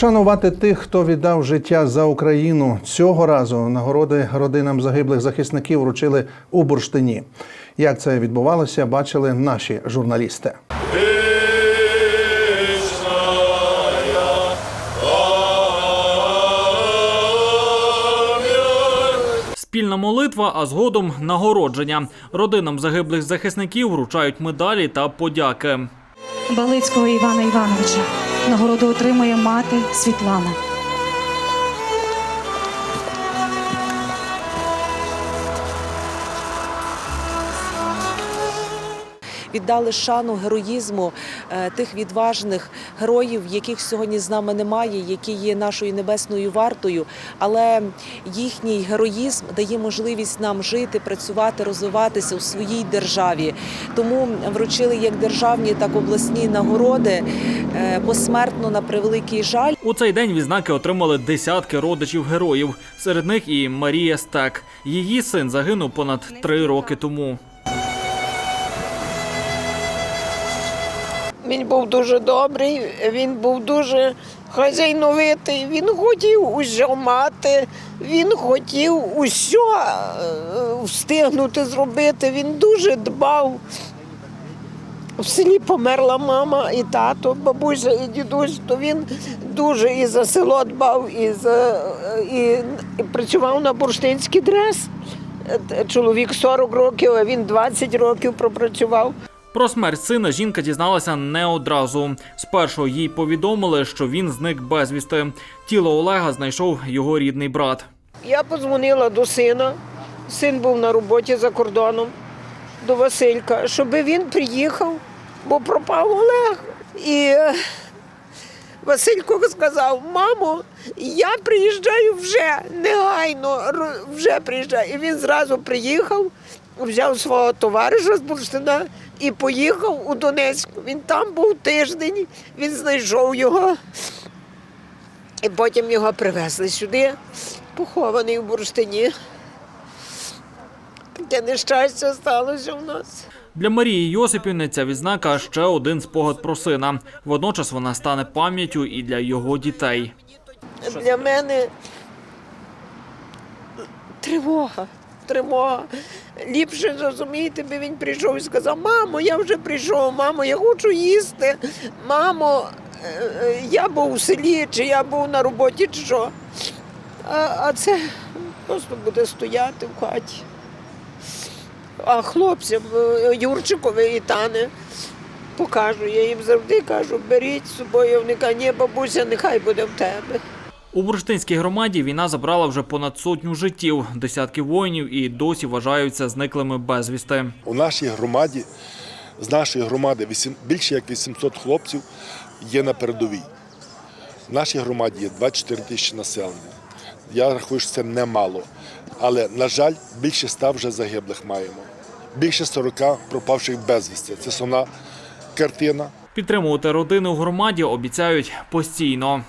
Вшанувати тих, хто віддав життя за Україну. Цього разу нагороди родинам загиблих захисників вручили у бурштині. Як це відбувалося, бачили наші журналісти. Спільна молитва, а згодом нагородження. Родинам загиблих захисників вручають медалі та подяки. Балицького Івана Івановича. Нагороду отримує мати Світлана. Віддали шану героїзму е, тих відважних героїв, яких сьогодні з нами немає, які є нашою небесною вартою. Але їхній героїзм дає можливість нам жити, працювати, розвиватися у своїй державі. Тому вручили як державні, так і обласні нагороди е, посмертно на превеликий жаль. У цей день відзнаки отримали десятки родичів героїв. Серед них і Марія Стек. Її син загинув понад три роки тому. Він був дуже добрий, він був дуже хазяйновитий, він хотів усьо мати, він хотів усьо е, встигнути зробити. Він дуже дбав. В селі померла мама і тато, бабуся і дідусь, то він дуже і за село дбав, і, за, і, і працював на бурштинський дрес. Е, Чоловік 40 років, а він 20 років пропрацював. Про смерть сина жінка дізналася не одразу. Спершу їй повідомили, що він зник безвісти. Тіло Олега знайшов його рідний брат. Я подзвонила до сина. Син був на роботі за кордоном до Василька, щоб він приїхав, бо пропав Олег. І е, Василько сказав: мамо, я приїжджаю вже негайно, вже приїжджаю. І він зразу приїхав, взяв свого товариша з Бурштина і поїхав у Донецьк. Він там був тиждень, він знайшов його. І потім його привезли сюди, похований в бурштині. Таке нещастя сталося у нас. Для Марії Йосипівни ця відзнака ще один спогад про сина. Водночас вона стане пам'яттю і для його дітей. Для мене тривога. Тривога. Ліпше зрозумієте, би він прийшов і сказав: мамо, я вже прийшов, мамо, я хочу їсти. Мамо, е, е, я був у селі, чи я був на роботі, чи що. А, а це просто буде стояти в хаті. А хлопцям е, Юрчикові і Тане покажу. Я їм завжди кажу, беріть з собою. Вони кажуть, ні, бабуся, нехай буде в тебе. У бурштинській громаді війна забрала вже понад сотню життів. Десятки воїнів і досі вважаються зниклими безвісти. У нашій громаді, з нашої громади, вісім- більше як 800 хлопців є на передовій. В нашій громаді є 24 тисячі населення. Я рахую, що це немало. Але, на жаль, більше 100 вже загиблих маємо. Більше 40 пропавших безвісті. Це сумна картина. Підтримувати родини у громаді обіцяють постійно.